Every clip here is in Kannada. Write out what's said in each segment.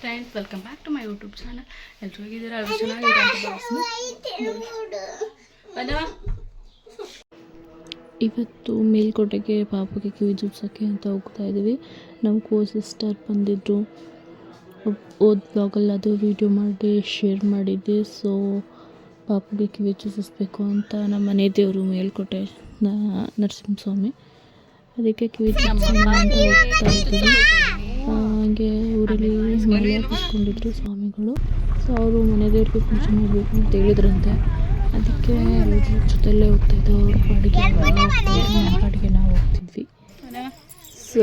Friends welcome back to my YouTube channel. ಎಲ್ಲರೂ ಹೋಗಿದ್ದೀರಾ ಅದು ಚೆನ್ನಾಗಿದೆ ಇವತ್ತು ಮೇಲ್ಕೋಟೆಗೆ ಪಾಪಗೆ ಕಿವಿ ಜುಬ್ಸೋಕ್ಕೆ ಅಂತ ಹೋಗ್ತಾ ಇದ್ದೀವಿ. ನಮ್ಮ ಕೋ ಸಿಸ್ಟರ್ ಬಂದಿದ್ದರು ಓದ್ ಬ್ಲಾಗಲ್ಲಿ ಅದು ವೀಡಿಯೋ ಮಾಡಿ ಶೇರ್ ಮಾಡಿದ್ದೆ ಸೊ ಪಾಪಗೆ ಕಿವಿ ಚುಚ್ಚಿಸ್ಬೇಕು ಅಂತ ನಮ್ಮ ಮನೆ ದೇವರು ಮೇಲ್ಕೋಟೆ ನರಸಿಂಹಸ್ವಾಮಿ. ಅದಕ್ಕೆ ಕಿವಿ ಚುಚ್ಚಿಸೋಣ ಅಂತ ಹೋಗ್ತಾ ಇದ್ದೀವಿ. ಹಾಗೆ ಊರಲ್ಲಿ ಮನೆ ಕೂತ್ಕೊಂಡಿದ್ರು ಸ್ವಾಮಿಗಳು. ಸೊ ಅವರು ಮನೆ ದೇವ್ರಿಗೆ ಪೂಜೆ ಮಾಡಬೇಕು ಅಂತ ಹೇಳಿದ್ರಂತೆ. ಅದಕ್ಕೆ ಎಲ್ಲರ ಜೊತೆಲ್ಲೇ ಹೋಗ್ತಾಯಿದ್ದೆ ಅವ್ರ ಪಾಡಿಗೆ ನಮ್ಮ ಪಾಡಿಗೆ ನಾವು ಹೋಗ್ತಿದ್ವಿ. ಸೊ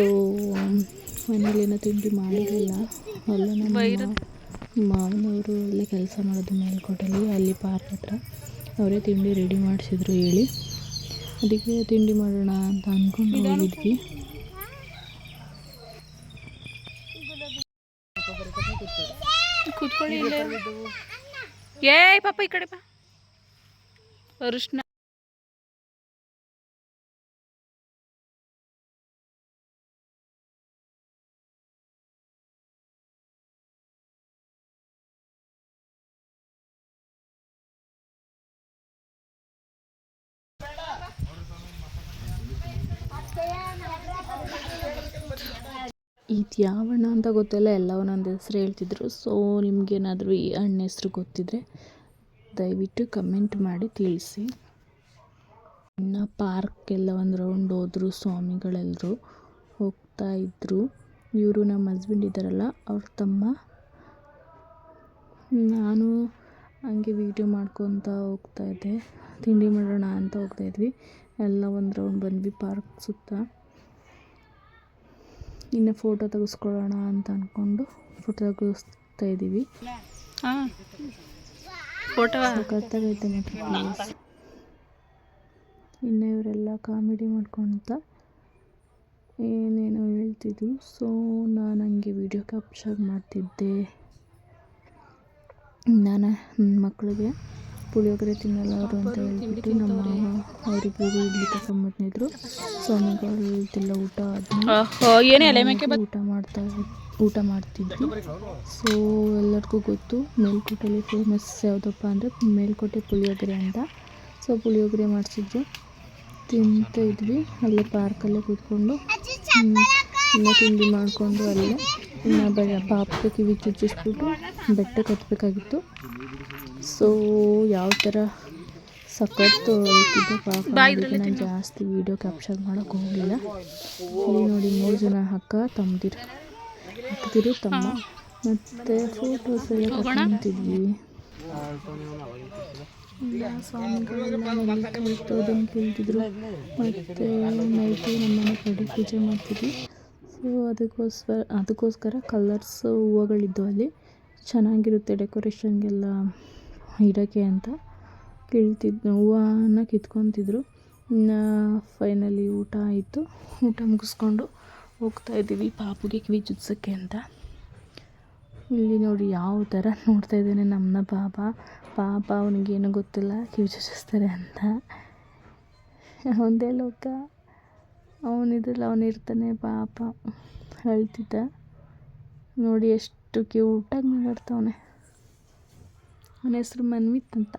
ಮನೇಲೇನೋ ತಿಂಡಿ ಮಾಡಿರಲಿಲ್ಲ. ಅಲ್ಲ ನಮ್ಮ ಮಾವನವರು ಅಲ್ಲೇ ಕೆಲಸ ಮಾಡೋದು ಮೇಲ್ಕೋಟಲ್ಲಿ ಅಲ್ಲಿ ಪಾರ್ಕ್ ಹತ್ರ. ಅವರೇ ತಿಂಡಿ ರೆಡಿ ಮಾಡಿಸಿದ್ರು ಹೇಳಿ. ಅದಕ್ಕೆ ತಿಂಡಿ ಮಾಡೋಣ ಅಂತ ಅಂದ್ಕೊಂಡು ಹೋಗಿದ್ವಿ. ಕೂತ್ಕೊಳ್ಳಿ ಇಲ್ಲೇ. ಏಯ್ ಪಾಪ ಈ ಕಡೆ ಬಾ. ಅರಿಶಿನ ಇದು ಯಾವ ಅಣ್ಣ ಅಂತ ಗೊತ್ತಿಲ್ಲ ಎಲ್ಲ ಒಂದೊಂದು ಹೆಸ್ರು ಹೇಳ್ತಿದ್ರು. ಸೊ ನಿಮ್ಗೇನಾದರೂ ಈ ಅಣ್ಣ ಹೆಸ್ರು ಗೊತ್ತಿದ್ದರೆ ದಯವಿಟ್ಟು ಕಮೆಂಟ್ ಮಾಡಿ ತಿಳಿಸಿ. ಇನ್ನು ಪಾರ್ಕ್ಗೆಲ್ಲ ಒಂದು ರೌಂಡ್ ಹೋದ್ರು ಸ್ವಾಮಿಗಳೆಲ್ಲರೂ ಹೋಗ್ತಾ ಇದ್ದರು ಇವರು ನಮ್ಮ ಹಸ್ಬೆಂಡ್ ಇದ್ದಾರಲ್ಲ, ಅವ್ರ ತಮ್ಮ. ನಾನು ಹಂಗೆ ವೀಡಿಯೋ ಮಾಡ್ಕೊತ ಹೋಗ್ತಾ ಇದ್ದೆ. ತಿಂಡಿ ಮಾಡೋಣ ಅಂತ ಹೋಗ್ತಾ ಇದ್ವಿ. ಎಲ್ಲ ಒಂದು ರೌಂಡ್ ಬಂದ್ವಿ ಪಾರ್ಕ್ ಸುತ್ತ. ಇನ್ನು ಫೋಟೋ ತೆಗೆಸ್ಕೊಳ್ಳೋಣ ಅಂತ ಅಂದ್ಕೊಂಡು ಫೋಟೋ ತೆಗೆಸ್ತಾ ಇದ್ದೀವಿ. ಫೋಟೋ ಇನ್ನು ಇವರೆಲ್ಲ ಕಾಮಿಡಿ ಮಾಡ್ಕೊತ ಏನೇನೋ ಹೇಳ್ತಿದ್ರು. ಸೊ ನಾನು ಹಂಗೆ ವಿಡಿಯೋ ಕ್ಯಾಪ್ಚರ್ ಮಾಡ್ತಿದ್ದೆ. ನಾನು ನನ್ನ ಮಕ್ಕಳಿಗೆ ಪುಳಿಯೋಗರೆ ತಿನ್ನಲ್ಲ ಅವರು ಅಂತ ಹೇಳ್ಬಿಟ್ಟು ನಮ್ಮ ಅವರಿಬ್ಬರು ಇಡ್ಲಿ ತಗೊಂಬಂದಿದ್ರು ತಿಲ್ಲ ಊಟ ಆದ್ಮೇಲೆ ಊಟ ಮಾಡ್ತಾ ಊಟ ಮಾಡ್ತಿದ್ವಿ. ಸೊ ಎಲ್ಲರಿಗೂ ಗೊತ್ತು ಮೇಲ್ಕೋಟೆಯಲ್ಲಿ ಫೇಮಸ್ ಯಾವುದಪ್ಪ ಅಂದರೆ ಮೇಲ್ಕೋಟೆ ಪುಳಿಯೋಗರೆ ಅಂತ. ಸೊ ಪುಳಿಯೋಗರೆ ಮಾಡಿಸಿದ್ರು ತಿಂತಾ ಇದ್ವಿ. ಅಲ್ಲೇ ಪಾರ್ಕಲ್ಲೇ ಕೂತ್ಕೊಂಡು ಎಲ್ಲ ಇನ್ನು ತಿಂಡಿ ಮಾಡಿಕೊಂಡು ಅಲ್ಲೇ. ಇನ್ನು ಬ ಪಾಪಕ್ಕೆ ಕಿವಿ ಚುಚ್ಚಿಸ್ಬಿಟ್ಟು ಬೆಟ್ಟಕ್ಕೆ ಹತ್ಬೇಕಾಗಿತ್ತು. ಸೊ ಯಾವ ಥರ ಸಖತ್ತು ಪಾಪ ಅದಕ್ಕೆ ನಾನು ಜಾಸ್ತಿ ವೀಡಿಯೋ ಕ್ಯಾಪ್ಚರ್ ಮಾಡೋಕೆ ಹೋಗಲಿಲ್ಲ. ಇಲ್ಲಿ ನೋಡಿ ಮೂರು ಜನ ಅಕ್ಕ ತಮ್ಮದಿರು. ಅಕ್ಕದಿರು ತಮ್ಮ. ಮತ್ತು ಫೋಟೋಸ್ ಎಲ್ಲ ತಗೊಂತಿದ್ವಿ ಸ್ವಾಮಿಗಳೆಲ್ಲ ಕೇಳ್ತಿದ್ರು ಮತ್ತು ನೈಟು ನಮ್ಮನೆ ಕಡೆ ಪೂಜೆ ಮಾಡ್ತಿದ್ವಿ. ಸೊ ಅದಕ್ಕೋಸ್ಕರ ಅದಕ್ಕೋಸ್ಕರ ಕಲರ್ಸ್ ಹೂವುಗಳಿದ್ದು ಅಲ್ಲಿ. ಚೆನ್ನಾಗಿರುತ್ತೆ ಡೆಕೋರೇಷನ್ಗೆಲ್ಲ ಇಡೋಕ್ಕೆ ಅಂತ ಕೀಳ್ತಿದ್ದು ಹೂವನ್ನ ಕಿತ್ಕೊತಿದ್ರು. ಇನ್ನು ಫೈನಲಿ ಊಟ ಆಯಿತು. ಊಟ ಮುಗಿಸ್ಕೊಂಡು ಹೋಗ್ತಾ ಇದ್ದೀವಿ ಪಾಪುಗೆ ಕಿವಿ ಚುಚ್ಸೋಕ್ಕೆ ಅಂತ. ಇಲ್ಲಿ ನೋಡಿ ಯಾವ ಥರ ನೋಡ್ತಾ ಇದ್ದಾನೆ ನಮ್ಮನ್ನ ಪಾಪ. ಪಾಪ ಅವನಿಗೇನು ಗೊತ್ತಿಲ್ಲ ಕಿವಿ ಚುಚ್ಚಿಸ್ತಾರೆ ಅಂತ. ಒಂದೇ ಲೋಕ. ಅವನಿದ್ರಲ್ಲಿ ಅವನಿರ್ತಾನೆ ಪಾಪ. ಅಳ್ತಿದ್ದ. ನೋಡಿ ಎಷ್ಟು ಕ್ಯೂಟಾಗಿ ಮಾತಾಡ್ತಾವನೆ. ಅವನ ಹೆಸರು ಮನ್ವಿತ್ ಅಂತ.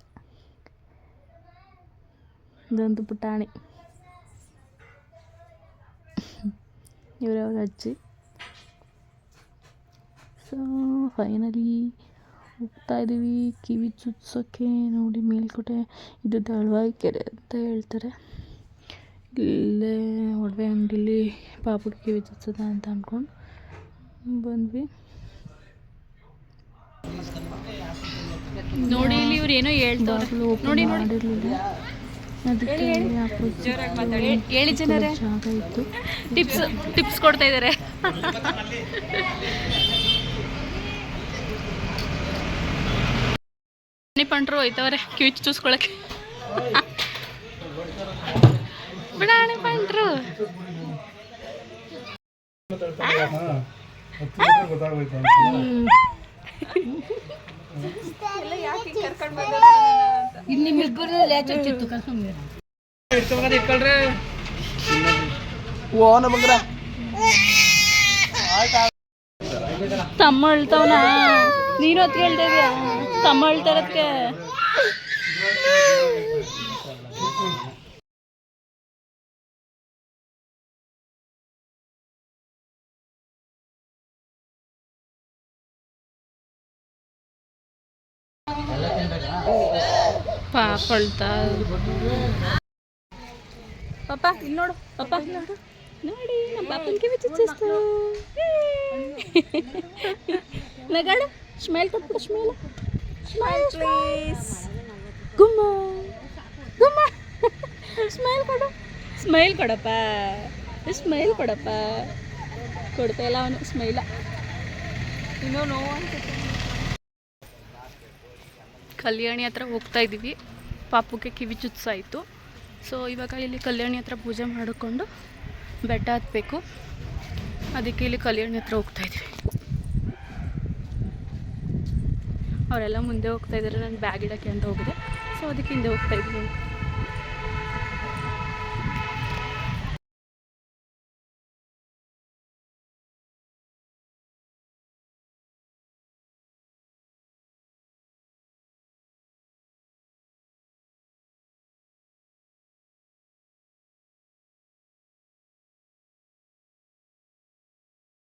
ಇದೊಂದು ಪುಟಾಣಿ. ಇವರವ್ರ ಅಜ್ಜಿ. ಸೊ ಫೈನಲಿ ಹೋಗ್ತಾ ಇದ್ದೀವಿ ಕಿವಿ ಚುಚ್ಸೋಕ್ಕೆ ನೋಡಿ ಮೇಲ್ಕೋಟೆ. ಇದು ದಳವಾಯಿ ಕೆರೆ ಅಂತ ಹೇಳ್ತಾರೆ. ಇಲ್ಲೇ ಒಡವೆ ಅಂಗಡಿಲಿ ಪಾಪುಗೆ ಕಿವಿ ಚುಚ್ಚದ ಅಂತ ಅಂದ್ಕೊಂಡು ಬಂದ್ವಿ. ನೋಡಿ ಇಲ್ಲಿ ಇವ್ರು ಏನೋ ಹೇಳ್ತಾರೆ ನೋಡಿ ನೋಡಿ. ಹೇಳಿ ಜನರೇ. ಟಿಪ್ಸ್ ಟಿಪ್ಸ್ ಕೊಡ್ತಾ ಇದ್ದಾರೆ ಪಂಟ್ರು ಹೋಯ್ತವ್ರೆ ಕಿವಿ ಚೂಸ್ಕೊಳಕ್ಕೆ. ಬಿಡಾಣಿ ಪಂಟ್ರು ಓ ನಮಗ್ರ ತಮ್ಮ ಅಳ್ತಾವನ? ನೀನು ಹೊತ್ತಿಗೆ ಹೇಳ್ತಾ ಇದೀಯ? ತಮ್ಮ ಅಳ್ತಾ ಇರೋದಕ್ಕೆ ಪಾಪ ಅಳ್ತಾ ಪಾಪ ಇಲ್ಲಿ ನೋಡು. ಪಾಪ ನೋಡು. ನೋಡಿ ನಮ್ಮ ಪಾಪನ ಕಿವಿ ಚುಚ್ಚಿಸ್ತು. ನಗಾಡು. ಸ್ಮೈಲ್ ಕೊಟ್ಬಿಡು ಸ್ಮೈಲ್. ಸ್ಮೈಲ್ ಪ್ಲೀಸ್ ಗುಮ್ಮ. ಗುಮ್ಮ. ಸ್ಮೈಲ್ ಕೊಡು. ಸ್ಮೈಲ್ ಕೊಡಪ್ಪ. ಸ್ಮೈಲ್ ಕೊಡಪ್ಪ. ಕೊಡ್ತಾ ಇಲ್ಲ ಅವನು ಸ್ಮೈಲ. ಇನ್ನೂ ನೋವು ಅನ್ಸುತ್ತೆ. ಕಲ್ಯಾಣಿ ಹತ್ರ ಹೋಗ್ತಾ ಇದ್ದೀವಿ. ಪಾಪುಗೆ ಕಿವಿ ಚುಚ್ಚಾಯಿತು. ಸೊ ಇವಾಗ ಇಲ್ಲಿ ಕಲ್ಯಾಣಿ ಹತ್ರ ಪೂಜೆ ಮಾಡಿಕೊಂಡು ಬೆಟ್ಟ ಹತ್ಬೇಕು. ಅದಕ್ಕೆ ಇಲ್ಲಿ ಕಲ್ಯಾಣಿ ಹತ್ರ ಹೋಗ್ತಾ ಇದ್ದೀವಿ ಅವರೆಲ್ಲ ಮುಂದೆ ಹೋಗ್ತಾ ಇದ್ದಾರೆ. ನಾನು ಬ್ಯಾಗ್ ಇಡೋಕ್ಕೆ ಅಂತ ಹೋಗಿದೆ. ಸೊ ಅದಕ್ಕೆ ಹಿಂದೆ ಹೋಗ್ತಾ ಇದ್ದೀನಿ.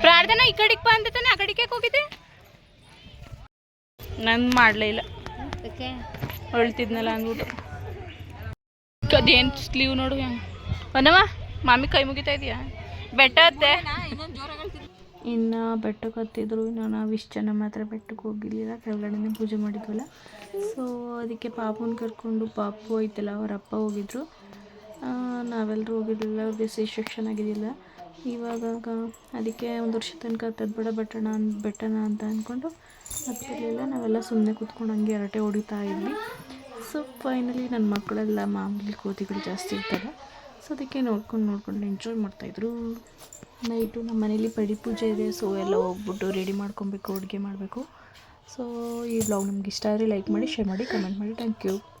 ಪ್ರಾರ್ಥನಾ ಈ ಕಡೆಗೆ ಬಾ ಅಂತಾನೆ ಆ ಕಡೆಗೆ ಹೋಗಿದ್ದೆ? ನಾನು ಮಾಡಲೇ ಇಲ್ಲ. ಅಳ್ತಿದ್ನಲ್ಲ ಅಂದ್ಬಿಟ್ಟು. ಅದೇನು ಸ್ಲೀವ್ ನೋಡು ಹೆಂಗೆ. ಬಂದವ ಮಾಮಿ ಕೈ ಮುಗಿತಾ ಇದೆಯಾ? ಬೆಟ್ಟ ಹತ್ತೆ? ಇನ್ನು ಬೆಟ್ಟಕ್ಕೆ ಹತ್ತಿದ್ರು ನಾನು ನಾವು ಇಷ್ಟು ಜನ ಮಾತ್ರ ಬೆಟ್ಟಕ್ಕೆ ಹೋಗಿರ್ಲಿಲ್ಲ ಕೆಳಗಡೆನೇ ಪೂಜೆ ಮಾಡಿದ್ವಲ್ಲ. ಸೊ ಅದಕ್ಕೆ ಪಾಪುನ ಕರ್ಕೊಂಡು ಪಾಪು ಐತಲ್ಲ ಅವ್ರ ಅಪ್ಪ ಹೋಗಿದ್ರು. ನಾವೆಲ್ಲರೂ ಹೋಗಿರಲಿಲ್ಲ ಬಿಸಿ ಸೆಕ್ಷನ್ ಆಗಿರಲಿಲ್ಲ. ಇವಾಗ ಅದಕ್ಕೆ ಒಂದು ವರ್ಷ ತನಕ ಹತ್ತದ್ಬೇಡ ಬೆಟ್ಟಣ ಅನ್, ಬೆಟ್ಟಣ ಅಂತ ಅಂದ್ಕೊಂಡು ಹತ್ತಿರಲಿಲ್ಲ ನಾವೆಲ್ಲ ಸುಮ್ಮನೆ ಕೂತ್ಕೊಂಡು ಹಂಗೆ ಹರಟೆ ಹೊಡಿತಾ ಇದ್ವಿ. ಸೊ ಫೈನಲಿ ನನ್ನ ಮಕ್ಕಳೆಲ್ಲ ಮಾಮೂಲಿ ಕೋತಿಗಳು ಜಾಸ್ತಿ ಇರ್ತವೆ ಸೊ ಅದಕ್ಕೆ ನೋಡ್ಕೊಂಡು ನೋಡ್ಕೊಂಡು ಎಂಜಾಯ್ ಮಾಡ್ತಾಯಿದ್ರು ನೈಟು ನಮ್ಮ ಮನೇಲಿ ಪಡಿ ಪೂಜೆ ಇದೆ ಸೊ ಎಲ್ಲ ಹೋಗ್ಬಿಟ್ಟು ರೆಡಿ ಮಾಡ್ಕೊಬೇಕು, ಅಡುಗೆ ಮಾಡಬೇಕು. ಸೊ ಈ ಬ್ಲಾಗ್ ನಿಮ್ಗೆ ಇಷ್ಟ ಆದರೆ ಲೈಕ್ ಮಾಡಿ ಶೇರ್ ಮಾಡಿ ಕಮೆಂಟ್ ಮಾಡಿ. Thank you